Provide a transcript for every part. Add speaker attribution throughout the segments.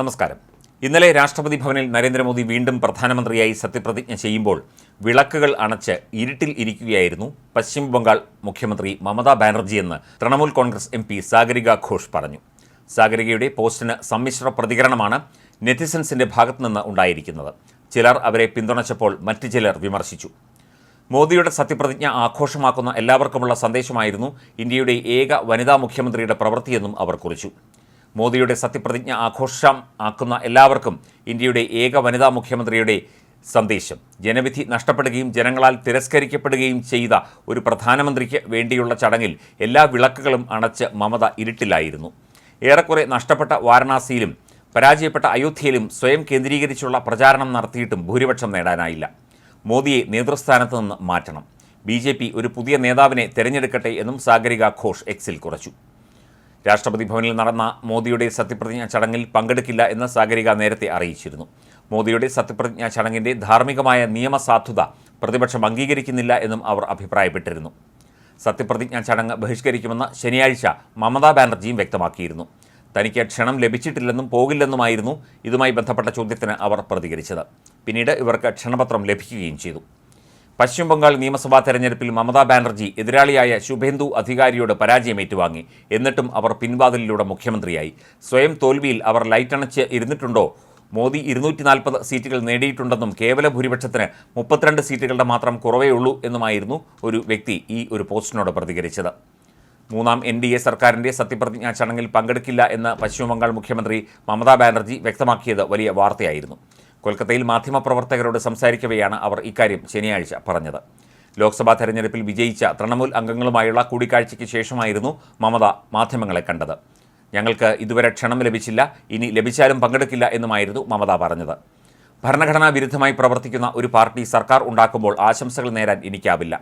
Speaker 1: നമസ്കാരം. ഇന്നലെ രാഷ്ട്രപതി ഭവനിൽ നരേന്ദ്രമോദി വീണ്ടും പ്രധാനമന്ത്രിയായി സത്യപ്രതിജ്ഞ ചെയ്യുമ്പോൾ വിളക്കുകൾ അണച്ച് ഇരുട്ടിൽ ഇരിക്കുകയായിരുന്നു പശ്ചിമ ബംഗാൾ മുഖ്യമന്ത്രി മമതാ ബാനർജിയെന്ന് തൃണമൂൽ കോൺഗ്രസ് എം പി സാഗരിക ഘോഷ് പറഞ്ഞു. സാഗരികയുടെ പോസ്റ്റിന് സമ്മിശ്ര പ്രതികരണമാണ് നെറ്റിസൻസിന്റെ ഭാഗത്തുനിന്ന് ഉണ്ടായിരിക്കുന്നത്. ചിലർ അവരെ പിന്തുണച്ചപ്പോൾ മറ്റു ചിലർ വിമർശിച്ചു. മോദിയുടെ സത്യപ്രതിജ്ഞ ആഘോഷമാക്കുന്ന എല്ലാവർക്കുമുള്ള സന്ദേശമായിരുന്നു ഇന്ത്യയുടെ ഏക വനിതാ മുഖ്യമന്ത്രിയുടെ പ്രവൃത്തിയെന്നും അവർ കുറിച്ചു. മോദിയുടെ സത്യപ്രതിജ്ഞ ആഘോഷം ആക്കുന്ന എല്ലാവർക്കും ഇന്ത്യയുടെ ഏക വനിതാ മുഖ്യമന്ത്രിയുടെ സന്ദേശം. ജനവിധി നഷ്ടപ്പെടുകയും ജനങ്ങളാൽ തിരസ്കരിക്കപ്പെടുകയും ചെയ്ത ഒരു പ്രധാനമന്ത്രിക്ക് വേണ്ടിയുള്ള ചടങ്ങിൽ എല്ലാ വിളക്കുകളും അണച്ച് മമത ഇരുട്ടിലായിരുന്നു. ഏറെക്കുറെ നഷ്ടപ്പെട്ട വാരണാസിയിലും പരാജയപ്പെട്ട അയോധ്യയിലും സ്വയം കേന്ദ്രീകരിച്ചുള്ള പ്രചാരണം നടത്തിയിട്ടും ഭൂരിപക്ഷം നേടാനായില്ല. മോദിയെ നേതൃസ്ഥാനത്ത് നിന്ന് മാറ്റണം. ബി ഒരു പുതിയ നേതാവിനെ തെരഞ്ഞെടുക്കട്ടെ എന്നും സാഗരിക ഘോഷ് എക്സിൽ കുറിച്ചു. രാഷ്ട്രപതി ഭവനിൽ നടന്ന മോദിയുടെ സത്യപ്രതിജ്ഞാ ചടങ്ങിൽ പങ്കെടുക്കില്ല എന്ന് സാഗരിക നേരത്തെ അറിയിച്ചിരുന്നു. മോദിയുടെ സത്യപ്രതിജ്ഞാ ചടങ്ങിന്റെ ധാർമ്മികമായ നിയമസാധുത പ്രതിപക്ഷം അംഗീകരിക്കുന്നില്ല എന്നും അവർ അഭിപ്രായപ്പെട്ടിരുന്നു. സത്യപ്രതിജ്ഞാ ചടങ്ങ് ബഹിഷ്കരിക്കുമെന്ന് ശനിയാഴ്ച മമതാ ബാനർജിയും വ്യക്തമാക്കിയിരുന്നു. തനിക്ക് ക്ഷണം ലഭിച്ചിട്ടില്ലെന്നും പോകില്ലെന്നുമായിരുന്നു ഇതുമായി ബന്ധപ്പെട്ട ചോദ്യത്തിന് അവർ പ്രതികരിച്ചത്. പിന്നീട് ഇവർക്ക് ക്ഷണപത്രം ലഭിക്കുകയും ചെയ്തു. പശ്ചിമ ബംഗാൾ നിയമസഭാ തെരഞ്ഞെടുപ്പിൽ മമതാ ബാനർജി എതിരാളിയായ ശുഭേന്ദു അധികാരിയോട് പരാജയം ഏറ്റുവാങ്ങി എന്നിട്ടും അവർ പിൻവാതിലിലൂടെ മുഖ്യമന്ത്രിയായി. സ്വയം തോൽവിയിൽ അവർ ലൈറ്റണച്ച് ഇരുന്നിട്ടുണ്ടോ? മോദി ഇരുന്നൂറ്റി നാൽപ്പത് സീറ്റുകൾ നേടിയിട്ടുണ്ടെന്നും കേവല ഭൂരിപക്ഷത്തിന് മുപ്പത്തിരണ്ട് സീറ്റുകളുടെ മാത്രം കുറവേ ഉള്ളൂ എന്നുമായിരുന്നു ഒരു വ്യക്തി ഈ ഒരു പോസ്റ്റിനോട് പ്രതികരിച്ചത്. മൂന്നാം എൻ ഡി എ സർക്കാരിന്റെ സത്യപ്രതിജ്ഞാ ചടങ്ങിൽ പങ്കെടുക്കില്ല എന്ന് പശ്ചിമബംഗാൾ മുഖ്യമന്ത്രി മമതാ ബാനർജി വ്യക്തമാക്കിയത് വലിയ വാർത്തയായിരുന്നു. കൊൽക്കത്തയിൽ മാധ്യമപ്രവർത്തകരോട് സംസാരിക്കവെയാണ് അവർ ഇക്കാര്യം ശനിയാഴ്ച പറഞ്ഞത്. ലോക്സഭാ തെരഞ്ഞെടുപ്പിൽ വിജയിച്ച തൃണമൂൽ അംഗങ്ങളുമായുള്ള കൂടിക്കാഴ്ചയ്ക്ക് ശേഷമായിരുന്നു മമത മാധ്യമങ്ങളെ കണ്ടത്. ഞങ്ങൾക്ക് ഇതുവരെ ക്ഷണം ലഭിച്ചില്ല ഇനി ലഭിച്ചാലും പങ്കെടുക്കില്ല എന്നുമായിരുന്നു മമത പറഞ്ഞത്. ഭരണഘടനാ വിരുദ്ധമായി പ്രവർത്തിക്കുന്ന ഒരു പാർട്ടി സർക്കാർ ഉണ്ടാക്കുമ്പോൾ ആശംസകൾ നേരാൻ എനിക്കാവില്ല.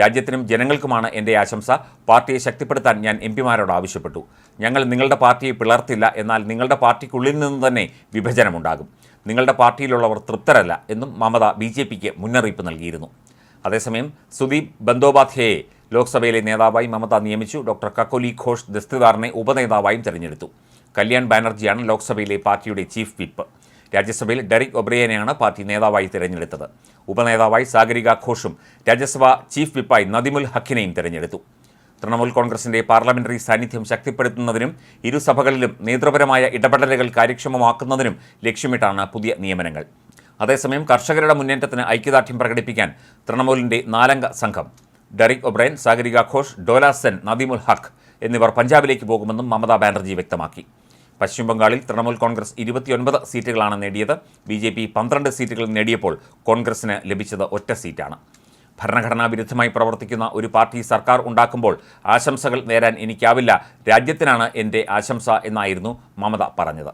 Speaker 1: രാജ്യത്തിനും ജനങ്ങൾക്കുമാണ് എന്റെ ആശംസ. പാർട്ടിയെ ശക്തിപ്പെടുത്താൻ ഞാൻ എം പിമാരോട് ആവശ്യപ്പെട്ടു. ഞങ്ങൾ നിങ്ങളുടെ പാർട്ടിയെ പിളർത്തില്ല എന്നാൽ നിങ്ങളുടെ പാർട്ടിക്കുള്ളിൽ നിന്ന് തന്നെ വിഭജനമുണ്ടാകും. നിങ്ങളുടെ പാർട്ടിയിലുള്ളവർ തൃപ്തരല്ല എന്നും മമത ബി ജെ പിക്ക് മുന്നറിയിപ്പ് നൽകിയിരുന്നു. അതേസമയം സുദീപ് ബന്ദോപാധ്യായെ ലോക്സഭയിലെ നേതാവായി മമത നിയമിച്ചു. ഡോക്ടർ കക്കോലി ഘോഷ് ദസ്തിദാറിനെ ഉപനേതാവായും തെരഞ്ഞെടുത്തു. കല്യാൺ ബാനർജിയാണ് ലോക്സഭയിലെ പാർട്ടിയുടെ ചീഫ് വിപ്പ്. രാജ്യസഭയിൽ ഡെറിക് ഒബ്രിയനെയാണ് പാർട്ടി നേതാവായി തിരഞ്ഞെടുത്തത്. ഉപനേതാവായി സാഗരിക ഘോഷും രാജ്യസഭ ചീഫ് വിപ്പായി നദിമുൽ ഹക്കിനെയും തിരഞ്ഞെടുത്തു. തൃണമൂൽ കോൺഗ്രസിന്റെ പാർലമെന്ററി സാന്നിധ്യം ശക്തിപ്പെടുത്തുന്നതിനും ഇരുസഭകളിലും നേതൃപരമായ ഇടപെടലുകൾ കാര്യക്ഷമമാക്കുന്നതിനും ലക്ഷ്യമിട്ടാണ് പുതിയ നിയമനങ്ങൾ. അതേസമയം കർഷകരുടെ മുന്നേറ്റത്തിന് ഐക്യദാർഢ്യം പ്രകടിപ്പിക്കാൻ തൃണമൂലിന്റെ നാലംഗ സംഘം ഡെറിക് ഒബ്രൈൻ സാഗരിക ഘോഷ് ഡോലാസെൻ നദീമുൽ ഹക്ക് എന്നിവർ പഞ്ചാബിലേക്ക് പോകുമെന്നും മമതാ ബാനർജി വ്യക്തമാക്കി. പശ്ചിമ ബംഗാളിൽ തൃണമൂൽ കോൺഗ്രസ് ഇരുപത്തിയൊൻപത് സീറ്റുകളാണ് നേടിയത്. ബി ജെ പി പന്ത്രണ്ട് സീറ്റുകൾ നേടിയപ്പോൾ കോൺഗ്രസിന് ലഭിച്ചത് ഒറ്റ സീറ്റാണ്. ഭരണഘടനാ വിരുദ്ധമായി പ്രവർത്തിക്കുന്ന ഒരു പാർട്ടി സർക്കാർ ഉണ്ടാക്കുമ്പോൾ ആശംസകൾ നേരാൻ എനിക്കാവില്ല. രാജ്യത്തിനാണ് എന്റെ ആശംസ എന്നായിരുന്നു മമത പറഞ്ഞത്.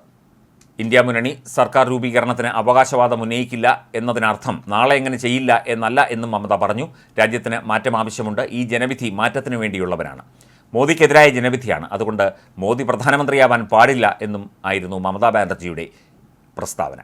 Speaker 1: ഇന്ത്യ മുന്നണി സർക്കാർ രൂപീകരണത്തിന് അവകാശവാദം ഉന്നയിക്കില്ല എന്നതിനർത്ഥം നാളെ എങ്ങനെ ചെയ്യില്ല എന്നല്ല എന്നും മമത പറഞ്ഞു. രാജ്യത്തിന് മാറ്റം ആവശ്യമുണ്ട്. ഈ ജനവിധി മാറ്റത്തിനു വേണ്ടിയുള്ളവരാണ്. മോദിക്കെതിരായ ജനവിധിയാണ്. അതുകൊണ്ട് മോദി പ്രധാനമന്ത്രിയാവാൻ പാടില്ല എന്നും ആയിരുന്നു മമതാ ബാനർജിയുടെ പ്രസ്താവന.